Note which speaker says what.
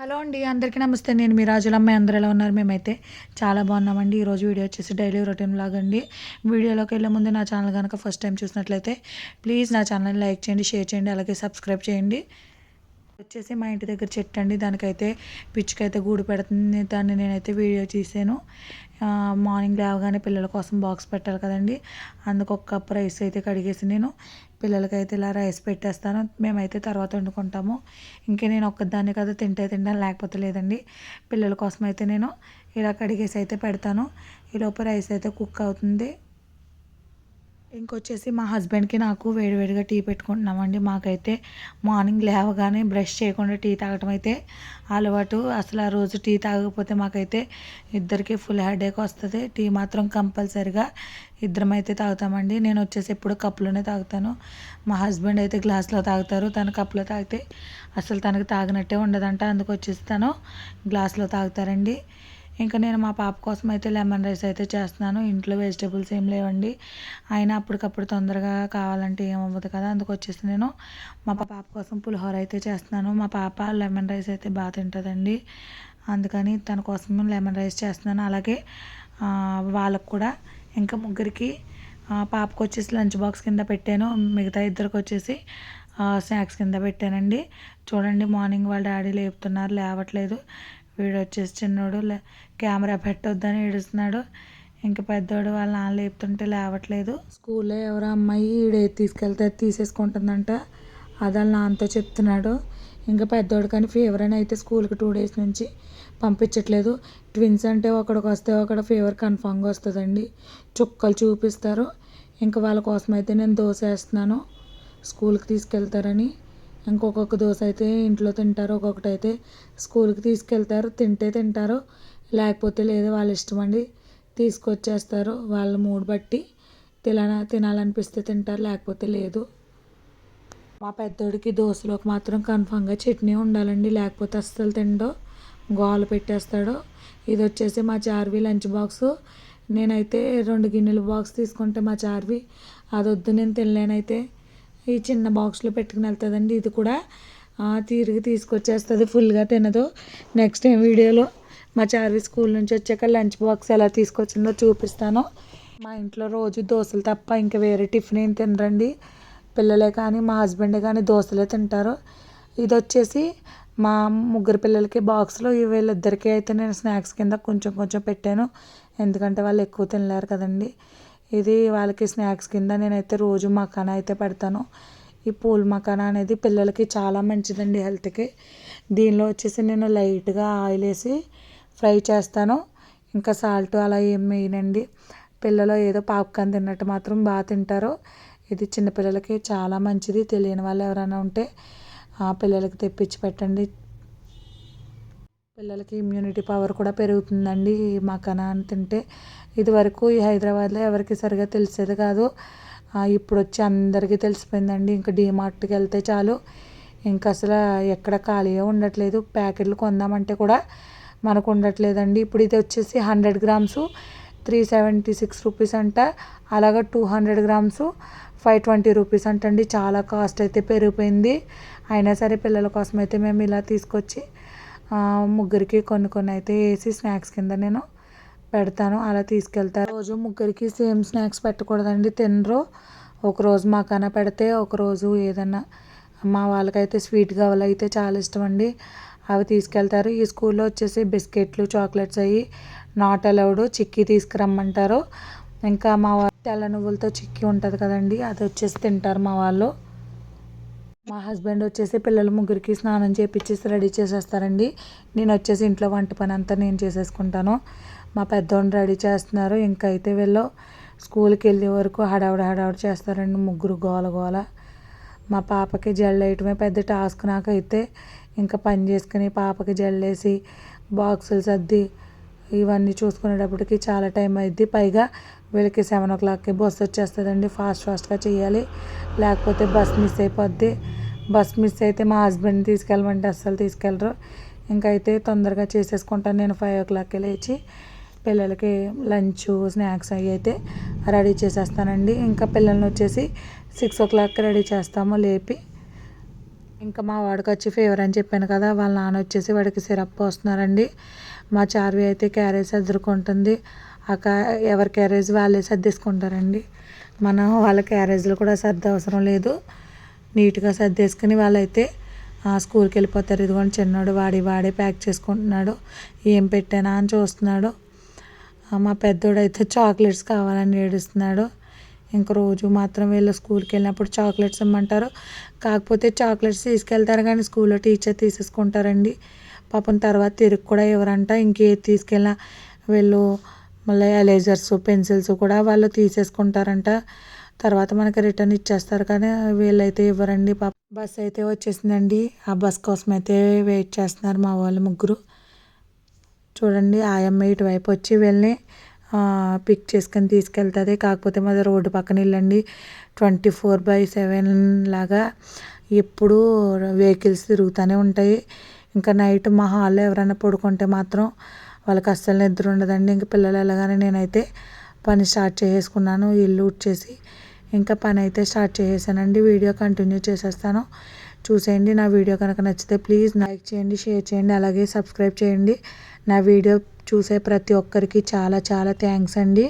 Speaker 1: Hello అండి అందరికీ నమస్తే. నేను మీ రాజులమ్మ అందరూ ఎలా ఉన్నారు? మేమైతే చాలా బాగున్నామండి. ఈరోజు వీడియో వచ్చేసి డైలీ రొటీన్ లాగా అండి. వీడియోలోకి వెళ్ళే ముందు నా ఛానల్ కనుక ఫస్ట్ టైం చూసినట్లయితే ప్లీజ్ నా ఛానల్ లైక్ చేయండి షేర్ చేయండి అలాగే సబ్స్క్రైబ్ చేయండి. వచ్చేసి మా ఇంటి దగ్గర చెట్టు అండి. దానికైతే పిచ్చుకైతే గూడు పెడుతుంది. దాన్ని నేనైతే వీడియో తీసాను. మార్నింగ్ లేవగానే పిల్లల కోసం బాక్స్ పెట్టాలి కదండి. అందుకు ఒక కప్ రైస్ అయితే కడిగేసి నేను పిల్లలకైతే ఇలా రైస్ పెట్టేస్తాను. మేమైతే తర్వాత వండుకుంటాము. ఇంకే నేను ఒక్కదాన్ని కదా తింటే తింటాను లేకపోతే లేదండి. పిల్లల కోసం అయితే నేను ఇలా కడిగేసి అయితే పెడతాను. ఈలోపు రైస్ అయితే కుక్ అవుతుంది. ఇంకొచ్చేసి మా హస్బెండ్కి నాకు వేడివేడిగా టీ పెట్టుకుంటున్నామండి. మాకైతే మార్నింగ్ లేవగానే బ్రష్ చేయకుండా టీ తాగటం అయితే అలవాటు. అసలు ఆ రోజు టీ తాగకపోతే మాకైతే ఇద్దరికి ఫుల్ హెడేక్ వస్తుంది. టీ మాత్రం కంపల్సరిగా ఇద్దరం అయితే తాగుతామండి. నేను వచ్చేసి ఎప్పుడు కప్పులోనే తాగుతాను. మా హస్బెండ్ అయితే గ్లాస్లో తాగుతారు. తన కప్పులో తాగితే అసలు తనకు తాగినట్టే ఉండదంట. అందుకు వచ్చేసి తను గ్లాస్లో తాగుతారండి. ఇంకా నేను మా పాప కోసం అయితే లెమన్ రైస్ అయితే చేస్తున్నాను. ఇంట్లో వెజిటేబుల్స్ ఏం లేవండి. అయినా అప్పటికప్పుడు తొందరగా కావాలంటే ఏమవ్వదు కదా అందుకు వచ్చేసి నేను మా పాప కోసం పులిహోర అయితే చేస్తున్నాను. మా పాప లెమన్ రైస్ అయితే బాగా తింటుందండి. అందుకని తన కోసం లెమన్ రైస్ చేస్తున్నాను. అలాగే వాళ్ళకు కూడా ఇంకా ముగ్గురికి పాపకు వచ్చేసి లంచ్ బాక్స్ కింద పెట్టాను. మిగతా ఇద్దరికి వచ్చేసి స్నాక్స్ కింద పెట్టానండి. చూడండి మార్నింగ్ వాళ్ళ డాడీ లేపుతున్నారు లేవట్లేదు. వీడు వచ్చేసి చిన్నోడు లే కెమెరా పెట్టొద్దని ఏడుస్తున్నాడు. ఇంకా పెద్దోడు వాళ్ళ నాన్న లేపుతుంటే లేవట్లేదు. స్కూల్లో ఎవరో అమ్మాయి ఈడే తీసుకెళ్తే తీసేసుకుంటుందంట. అది వాళ్ళ నాన్నతో చెప్తున్నాడు. ఇంకా పెద్దోడు కానీ ఫీవర్ అని అయితే స్కూల్కి టూ డేస్ నుంచి పంపించట్లేదు. ట్విన్స్ అంటే ఒకడికి వస్తే ఒకడు ఫీవర్ కన్ఫామ్గా వస్తుందండి. చుక్కలు చూపిస్తారు. ఇంకా వాళ్ళ కోసం అయితే నేను దోశ వేస్తున్నాను. స్కూల్కి తీసుకెళ్తారని. ఇంకొక దోశ అయితే ఇంట్లో తింటారు ఒక్కొక్కటి అయితే స్కూల్కి తీసుకెళ్తారు తింటే తింటారు లేకపోతే లేదు వాళ్ళ ఇష్టం అండి తీసుకొచ్చేస్తారు వాళ్ళ మూడ్ బట్టి తిన తినాలనిపిస్తే తింటారు లేకపోతే లేదు. మా పెద్దోడికి దోశలోకి మాత్రం కన్ఫామ్గా చట్నీ ఉండాలండి లేకపోతే అస్సలు తిండో గోల పెట్టేస్తాడు. ఇది వచ్చేసి మా చార్వి లంచ్ బాక్స్. నేనైతే రెండు గిన్నెల బాక్స్ తీసుకుంటే మా చార్వి అది వద్దు నేను తినలేనైతే. ఈ చిన్న బాక్స్లో పెట్టుకుని వెళ్తుందండి. ఇది కూడా తిరిగి తీసుకొచ్చేస్తుంది ఫుల్గా తినదు. నెక్స్ట్ టైం వీడియోలో మా చార్వి స్కూల్ నుంచి వచ్చాక లంచ్ బాక్స్ ఎలా తీసుకొచ్చిందో చూపిస్తాను. మా ఇంట్లో రోజు దోశలు తప్ప ఇంకా వేరే టిఫిన్ ఏం తినరండి. పిల్లలే కానీ మా హస్బెండ్ కానీ దోశలే తింటారు. ఇది వచ్చేసి మా ముగ్గురు పిల్లలకి బాక్స్లో వీళ్ళిద్దరికీ అయితే నేను స్నాక్స్ కింద కొంచెం కొంచెం పెట్టాను. ఎందుకంటే వాళ్ళు ఎక్కువ తినలేరు కదండి. ఇది వాళ్ళకి స్నాక్స్ కింద నేనైతే రోజు మకానా అయితే పెడతాను. ఈ పూల్ మకానా అనేది పిల్లలకి చాలా మంచిదండి హెల్త్కి. దీనిలో వచ్చేసి నేను లైట్గా ఆయిల్ వేసి ఫ్రై చేస్తాను. ఇంకా సాల్ట్ అలా ఏం వేయనండి. పిల్లలు ఏదో పాప్కార్న్ తిన్నట్టు మాత్రం బాగా తింటారు. ఇది చిన్నపిల్లలకి చాలా మంచిది. తెలియని వాళ్ళు ఎవరైనా ఉంటే ఆ పిల్లలకి తెప్పించి పెట్టండి. పిల్లలకి ఇమ్యూనిటీ పవర్ కూడా పెరుగుతుందండి. ఈ అని తింటే ఇదివరకు ఈ హైదరాబాద్లో ఎవరికి సరిగా తెలిసేది కాదు. ఇప్పుడు వచ్చి అందరికీ తెలిసిపోయిందండి. ఇంకా డీమార్ట్కి వెళ్తే చాలు. ఇంకా అసలు ఎక్కడ ఖాళీగా ఉండట్లేదు. ప్యాకెట్లు కొందామంటే కూడా మనకు ఉండట్లేదండి. ఇప్పుడు ఇది వచ్చేసి hundred grams three seventy six rupees అంట. అలాగే two hundred grams five twenty rupees అంటండి. చాలా కాస్ట్ అయితే పెరిగిపోయింది. అయినా సరే పిల్లల కోసం అయితే మేము ఇలా తీసుకొచ్చి ముగ్గురికి కొన్ని కొన్ని అయితే వేసి స్నాక్స్ కింద నేను పెడతాను అలా తీసుకెళ్తారు. రోజు ముగ్గురికి సేమ్ స్నాక్స్ పెట్టకూడదండి తినరు. ఒకరోజు మాకన్నా పెడితే ఒకరోజు ఏదన్నా మా వాళ్ళకైతే స్వీట్ కావాలి అయితే చాలా ఇష్టం అండి. అవి తీసుకెళ్తారు. ఈ స్కూల్లో వచ్చేసి బిస్కెట్లు చాక్లెట్స్ అవి నాట్ అలౌడ్ చిక్కీ తీసుకురమ్మంటారు. ఇంకా మా వాళ్ళు తెల్ల నువ్వులతో చిక్కీ ఉంటుంది కదండి అది వచ్చేసి తింటారు మా వాళ్ళు. మా హస్బెండ్ వచ్చేసి పిల్లల ముగ్గురికి స్నానం చేపించేసి రెడీ చేసేస్తారండి. నేను వచ్చేసి ఇంట్లో వంట పని అంతా నేను చేసేసుకుంటాను. మా పెద్దోడిని రెడీ చేస్తున్నారు. ఇంకా అయితే వీళ్ళు స్కూల్కి వెళ్ళే వరకు హడావుడి హడావుడి చేస్తారండి ముగ్గురు గోల గోల. మా పాపకి జల్లు వేయటమే పెద్ద టాస్క్ నాకైతే. ఇంకా పని చేసుకుని పాపకి జల్లేసి బాక్సులు సర్ది ఇవన్నీ చూసుకునేటప్పటికి చాలా టైం అయింది పైగా వీళ్ళకి సెవెన్ ఓ క్లాక్కి బస్సు వచ్చేస్తుందండి. ఫాస్ట్ ఫాస్ట్గా చేయాలి. లేకపోతే బస్ మిస్ అయిపోద్ది. బస్ మిస్ అయితే మా హస్బెండ్ తీసుకెళ్ళమంటే అస్సలు తీసుకెళ్ళరు. ఇంకైతే తొందరగా చేసేసుకుంటాను. నేను ఫైవ్ ఓ క్లాక్కి లేచి పిల్లలకి లంచ్ స్నాక్స్ అవి అయితే రెడీ చేసేస్తానండి. ఇంకా పిల్లల్ని వచ్చేసి సిక్స్ ఓ క్లాక్కి రెడీ చేస్తాము లేపి. ఇంకా మా వాడికి వచ్చి ఫీవర్ అని చెప్పాను కదా వాళ్ళ నాన్న వచ్చేసి వాడికి సిరప్ పోస్తున్నారండి. మా చార్వి అయితే క్యారేజ్ సర్దుకుంటుంది. ఆ ఎవరి క్యారేజ్ వాళ్ళే సర్దేసుకుంటారండి. మనం వాళ్ళ క్యారేజ్లు కూడా సర్ది అవసరం లేదు. నీట్గా సర్దేసుకుని వాళ్ళైతే స్కూల్కి వెళ్ళిపోతారు ఇదిగోండి చిన్నోడు వాడి వాడే ప్యాక్ చేసుకుంటున్నాడు. ఏం పెట్టానా? అని చూస్తున్నాడు. మా పెద్దోడు అయితే చాక్లెట్స్ కావాలని ఏడుస్తున్నాడు. ఇంక రోజు మాత్రం వీళ్ళు స్కూల్కి వెళ్ళినప్పుడు చాక్లెట్స్ ఇమ్మంటారు. కాకపోతే చాక్లెట్స్ తీసుకెళ్తారు కానీ స్కూల్లో టీచర్ తీసేసుకుంటారండి. పాపం తర్వాత తిరిగి కూడా ఎవరంట ఇంకేది తీసుకెళ్ళినా వీళ్ళు మళ్ళీ ఎలేజర్స్ పెన్సిల్స్ కూడా వాళ్ళు తీసేసుకుంటారంట. తర్వాత మనకి రిటర్న్ ఇచ్చేస్తారు. కానీ వీళ్ళైతే ఇవ్వరండి పాప. బస్ అయితే వచ్చేసిందండి. ఆ బస్ కోసం అయితే వెయిట్ చేస్తున్నారు మా వాళ్ళు ముగ్గురు. చూడండి ఆయమ్మ ఇటువైపు వచ్చి వెళ్ళి పిక్ చేసుకొని తీసుకెళ్తుంది. కాకపోతే మాది రోడ్డు పక్కన ఇల్లండి. ట్వంటీ ఫోర్ బై సెవెన్ లాగా ఎప్పుడూ వెహికల్స్ తిరుగుతూనే ఉంటాయి. ఇంకా నైట్ మా హాల్లో ఎవరైనా పడుకుంటే మాత్రం వాళ్ళకి అస్సలు నిద్ర ఉండదండి. ఇంకా పిల్లలు వెళ్ళగానే నేనైతే పని స్టార్ట్ చేసేసుకున్నాను ఇల్లు ఉడ్చేసి ఇంకా పని అయితే స్టార్ట్ చేసేసానండి. వీడియో కంటిన్యూ చేసేస్తాను. చూసేయండి. నా వీడియో కనుక నచ్చితే ప్లీజ్ లైక్ చేయండి షేర్ చేయండి అలాగే సబ్స్క్రైబ్ చేయండి. నా వీడియో చూసే ప్రతి ఒక్కరికి చాలా చాలా థ్యాంక్స్ అండి.